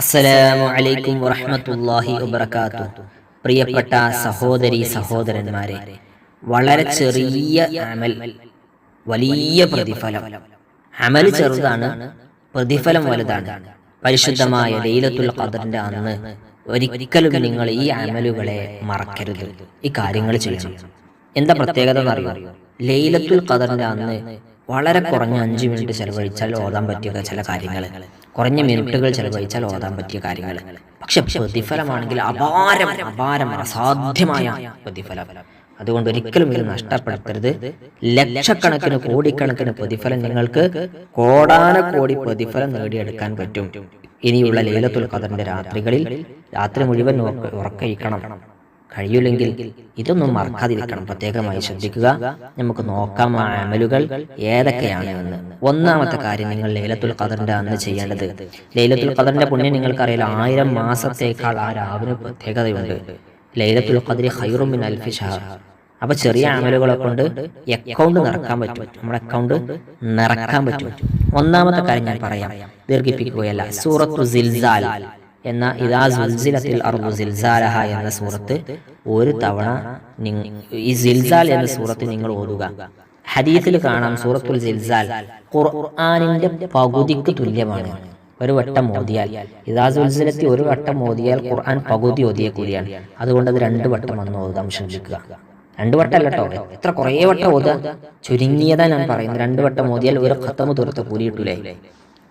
അസ്സലാമു അലൈക്കും വറഹ്മത്തുള്ളാഹി വബറകാത്തു. പ്രിയപ്പെട്ട സഹോദരി സഹോദരന്മാരെ വളരെ ചെറിയ അമൽ വലിയ പ്രതിഫലം. അമൽ ചെറുതാണ് പ്രതിഫലം വലുതാണ്. പരിശുദ്ധമായ ലൈലത്തുൽ ഖദറിന്റെ അന്ന് ഒരിക്കലും നിങ്ങൾ ഈ അമലുകളെ മറക്കരുത്. ഈ കാര്യങ്ങൾ ചെയ്യണം. എന്താ പ്രത്യേകത എന്നറിയോ ലൈലത്തുൽ ഖദറിന്റെ അന്ന് വളരെ കുറഞ്ഞ അഞ്ച് മിനിറ്റ് ചിലവഴിച്ചാൽ ഓതാൻ പറ്റിയ ചില കാര്യങ്ങൾ കുറഞ്ഞ മിനിറ്റുകൾ ചിലവഴിച്ചാൽ ഓതാൻ പറ്റിയ കാര്യങ്ങൾ പക്ഷെ പ്രതിഫലമാണെങ്കിൽ അപാരം അപാരം അസാധ്യമായ പ്രതിഫലം. അതുകൊണ്ട് ഒരിക്കലും ഇത് നഷ്ടപ്പെടുത്തരുത്. ലക്ഷക്കണക്കിന് കോടിക്കണക്കിന് പ്രതിഫലം നിങ്ങൾക്ക് കോടാന കോടി പ്രതിഫലം നേടിയെടുക്കാൻ പറ്റും. ഇനിയുള്ള ലൈലത്തുൽ ഖദറിന്റെ രാത്രികളിൽ രാത്രി മുഴുവൻ ഉറക്കയിക്കണം കഴിയില്ലെങ്കിൽ ഇതൊന്നും മറക്കാതിരിക്കണം. പ്രത്യേകമായി ശ്രദ്ധിക്കുക. നമുക്ക് നോക്കാം ആ അമലുകൾ ഏതൊക്കെയാണ് എന്ന്. ഒന്നാമത്തെ കാര്യം നിങ്ങൾ ലൈലത്തുൽ കദറിന്റെ അന്ന് ചെയ്യേണ്ടത്. ലൈലത്തുൽ കദറിന്റെ പുണ്യം നിങ്ങൾക്കറിയില്ല ആയിരം മാസത്തേക്കാൾ ആ രാവിന് പ്രത്യേകതയുണ്ട്. ലൈലത്തുൽ ഖദരി ഹൈറുമിൻ അൽഫി ഷഹർ അപ്പൊ ചെറിയ അമലുകളെ കൊണ്ട് അക്കൗണ്ട് നിറക്കാൻ പറ്റും. നമ്മുടെ അക്കൗണ്ട് നിറക്കാൻ പറ്റും. ഒന്നാമത്തെ കാര്യം ഞാൻ പറയാം. ദീർഘിപ്പിക്കുകയല്ല. സൂറത്തു സിൽസാൽ എന്ന ഇതാ സുൽസിലത്തിൽ അർദു സിൽസാലഹ എന്ന സൂറത്ത് ഒരു തവണ ഈ സിൽസാൽ എന്ന സൂറത്ത് നിങ്ങൾ ഓതുക. ഹദീസിൽ കാണാം സൂറത്തുൽ സിൽസാൽ. ഖുർആാനിന്റെ പകുതിക്ക് തുല്യമാണ്. ഒരു വട്ടം ഓതിയാൽ. ഇതാ സുൽസിലത്തി ഒരു വട്ടം ഓതിയാൽ ഖുർആൻ പകുതി ഓതിയ കൂലിയാണ് അതുകൊണ്ട് അത് രണ്ട് വട്ടം വന്ന് ഓതാം ശ്രമിക്കുക. രണ്ട് വട്ടം കേട്ടോ. എത്ര കുറേ വട്ടം ഓതുക ചുരുങ്ങിയതാ ഞാൻ പറയുന്നത്. രണ്ട് വട്ടം ഓതിയാൽ ഒരു ഖത്തമ് തുറത്ത് കൂലി കിട്ടൂലേ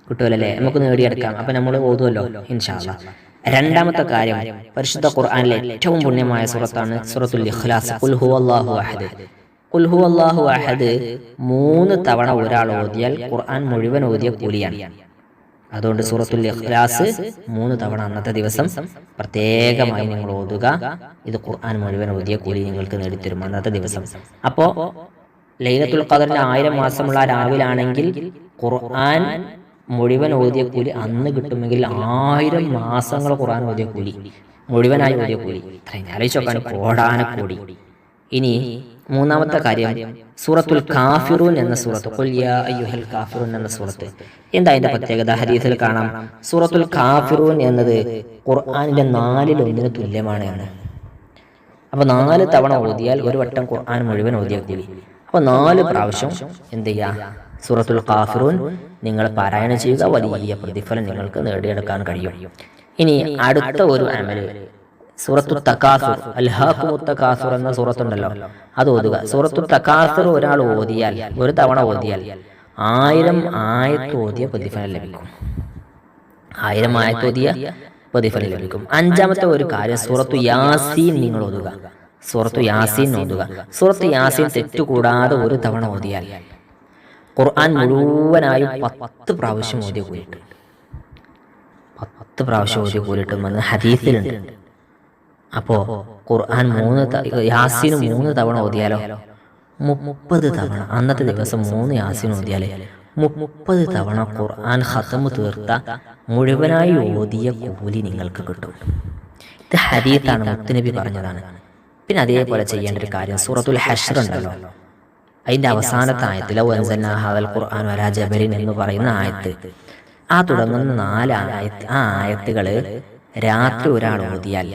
കിട്ടുമല്ലേ നമുക്ക് നേടിയെടുക്കാം. അപ്പൊ നമ്മൾ ഓതുമല്ലോ ഇൻഷാല്ല രണ്ടാമത്തെ കാര്യം പരിശുദ്ധ ഖുർആാനിലെ ഏറ്റവും പുണ്യമായ സൂറത്താണ് ഇഖ്ലാസ്. അഹദ്. അഹദ് മൂന്ന് തവണ ഒരാൾ ഓതിയാൽ ഖുർആൻ മുഴുവൻ ഓതിയ കൂലിയാണ്. അതുകൊണ്ട് സൂറത്തുൽ ഇഖ്ലാസ് മൂന്ന് തവണ അന്നത്തെ ദിവസം പ്രത്യേകമായി നിങ്ങൾ ഓതുക. ഇത് ഖുർആൻ മുഴുവൻ ഓതിയ കൂലി നിങ്ങൾക്ക് നേടിത്തരും അന്നത്തെ ദിവസം. അപ്പോ ലൈലത്തുൽ ഖദറിന്റെ ആയിരം മാസമുള്ള രാവിലാണെങ്കിൽ ഖുർആൻ മുഴുവൻ ഓതിയ കൂലി അന്ന് കിട്ടുമെങ്കിൽ ആയിരം മാസങ്ങൾ ഖുർആൻ ഓതിയ കൂലി. മുഴുവനായി ഓതിയ കൂലി. കോടാന കോടാനക്കോടി ഇനി മൂന്നാമത്തെ കാര്യം സൂറത്തുൽ കാഫിറൂൻ എന്ന സൂറത്ത്. ഖുൽ യാ അയ്യുഹൽ കാഫിറൂൻ എന്ന സൂറത്ത്. എന്താ അതിന്റെ പ്രത്യേകത? ഹരീസിൽ കാണാം. സൂറത്തുൽ കാഫിറൂൻ എന്നത് ഖുർആാനിന്റെ നാലിൽ ഒന്നിന് തുല്യമാണ് എന്ന് അപ്പൊ നാല് തവണ ഓതിയാൽ ഒരു വട്ടം ഖുർആൻ മുഴുവൻ ഓതിയ കൂലി. അപ്പൊ നാല് പ്രാവശ്യം എന്ത് ചെയ്യാ? സൂറത്തുൽ കാഫിറൂൻ നിങ്ങൾ പാരായണം ചെയ്യുക വലിയ പ്രതിഫലം നിങ്ങൾക്ക് നേടിയെടുക്കാൻ കഴിയും. ഇനി അടുത്ത ഒരു അമൽ സൂറത്തു തക്കാസുർ അൽഹാഖു തക്കാസുർ എന്ന സൂറത്തുണ്ടല്ലോ. അത് ഓതുക. സൂറത്തു തക്കാസുർ ഒരാൾ ഓതിയാൽ ഒരു തവണ ഓതിയാൽ ആയിരം ആയത്ത് ഓതിയ പ്രതിഫലം ലഭിക്കും. ആയിരം ആയത്ത് ഓതിയ പ്രതിഫലം ലഭിക്കും. അഞ്ചാമത്തെ ഒരു കാര്യം സൂറത്തു യാസീൻ നിങ്ങൾ ഓതുക. സൂറത്തു യാസീൻ ഓതുക. സൂറത്തു യാസീൻ തെറ്റുകൂടാതെ ഒരു തവണ ഓതിയാൽ. ഖുർആൻ മുഴുവനായും പത്ത് പ്രാവശ്യം ഓതി കൂലിട്ട് പത്ത് പ്രാവശ്യം ഓതിയ കൂലിട്ടുമെന്ന് ഹദീസിലുണ്ട്. അപ്പോ ഖുർആൻ മൂന്ന് യാസിന് മൂന്ന് തവണ ഓതിയാലോ? മുപ്പത് തവണ. അന്നത്തെ ദിവസം മൂന്ന് യാസീൻ ഓതിയാലേ? മുപ്പത് തവണ ഖുർആൻ ഹത്തമ് തീർത്ത മുഴുവനായി ഓതിയ കൂലി നിങ്ങൾക്ക് കിട്ടും. ഇത് ഹരീത്താണ് മുത്തുനബി പറഞ്ഞതാണ്. പിന്നെ അതേപോലെ ചെയ്യേണ്ട ഒരു കാര്യം സൂറത്തുൽ ഹഷർ ഉണ്ടല്ലോ. അതിന്റെ അവസാനത്തെ ആയത്തിൽ ഹവൽ ഖുർആൻ വലാ ജബലിൻ എന്ന് പറയുന്ന ആയത്ത്. ആ തുടങ്ങുന്ന നാല് ആയത്ത് ആ ആയത്തുകൾ രാത്രി ഒരാൾ ഓതിയാൽ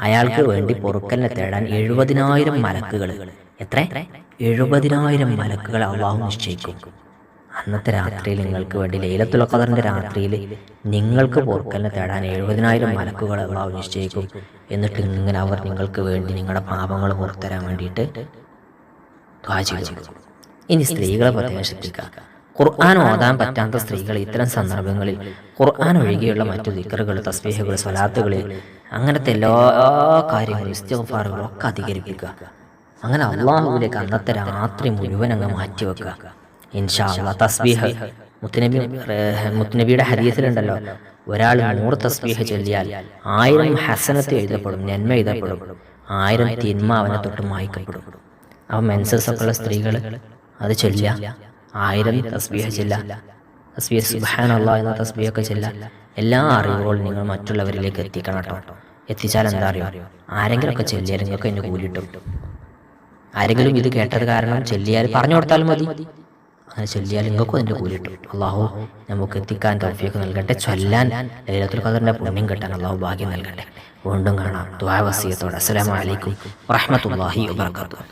അയാൾക്ക് വേണ്ടി പൊറുക്കലിനെ തേടാൻ എഴുപതിനായിരം മലക്കുകൾ എത്ര? എഴുപതിനായിരം മലക്കുകൾ അള്ളാഹു നിശ്ചയിക്കും. അന്നത്തെ രാത്രിയിൽ നിങ്ങൾക്ക് വേണ്ടി ലൈലത്തുൽ രാത്രിയിൽ നിങ്ങൾക്ക് പൊറുക്കലിനെ തേടാൻ എഴുപതിനായിരം മലക്കുകൾ അള്ളാഹു നിശ്ചയിക്കും. എന്നിട്ട് ഇങ്ങനെ അവർ നിങ്ങൾക്ക് വേണ്ടി നിങ്ങളുടെ പാപങ്ങൾ പുറത്തരാൻ വേണ്ടിയിട്ട് ദ്വാ ചെയ്തു ഇനി സ്ത്രീകളെ പ്രവേശിപ്പിക്കുക ഖുർആൻ ഓതാൻ പറ്റാത്ത സ്ത്രീകൾ ഇത്തരം സന്ദർഭങ്ങളിൽ ഖുർആൻ ഒഴികെയുള്ള മറ്റു ദിക്കറുകൾ തസ്ബീഹുകൾ സ്വലാത്തുകൾ അങ്ങനത്തെ എല്ലാ കാര്യങ്ങളും ഇസ്തിഗ്ഫാറുകളും ഒക്കെ അധികരിപ്പിക്കുക. അങ്ങനെ അള്ളാഹുവിലേക്ക് അന്നത്തെ രാത്രി മുഴുവൻ അങ്ങ് മാറ്റിവെക്കുക. ഇൻഷാ അള്ളാ തസ്ബീഹ്. മുത്തുനബി മുത്തുനബിയുടെ ഹദീസിലുണ്ടല്ലോ. ഒരാൾ നൂറ് തസ്ബീഹ് ചൊല്ലിയാൽ ആയിരം ഹസനത്ത് എഴുതപ്പെടും നന്മ എഴുതപ്പെടും. ആയിരം തിന്മ അവനെ തൊട്ട് മായ്ക്കപ്പെടും. അവൻ മെൻസസ് ഒക്കെ ഉള്ള സ്ത്രീകൾ അത് ചൊല്ല ആയിരം തസ്ബീഹ ചെല്ല തസ്ബീഹ് അള്ളാഹ് എന്ന തസ്ബീഹൊക്കെ ചെല്ല എല്ലാ അറിവുകളും നിങ്ങൾ മറ്റുള്ളവരിലേക്ക് എത്തിക്കണം കേട്ടോ. എത്തിച്ചാൽ എന്താ അറിയോ? ആരെങ്കിലും ഒക്കെ ചെല്ലിയാൽ നിങ്ങൾക്ക് എന്നെ കൂലിട്ടും ആരെങ്കിലും ഇത് കേട്ടത് കാരണം ചെല്ലിയാൽ പറഞ്ഞു കൊടുത്താൽ മതി. അങ്ങനെ ചൊല്ലിയാൽ നിങ്ങൾക്കും അതിന്റെ കൂലി കിട്ടും. അള്ളാഹു നമുക്ക് എത്തിക്കാൻ തൗഫീഖ് നൽകട്ടെ. ചൊല്ലാൻ ലൈലത്തുൽ ഖദറിന്റെ പുണ്യം കിട്ടാൻ അള്ളാഹു ഭാഗ്യം നൽകട്ടെ. വീണ്ടും കാണാം. ദ്വാവസീയത്തോടെ അസ്സലാമലൈക്കും അലൈക്കും വറഹ്മത്തുള്ളാഹി വബറകാതുഹു.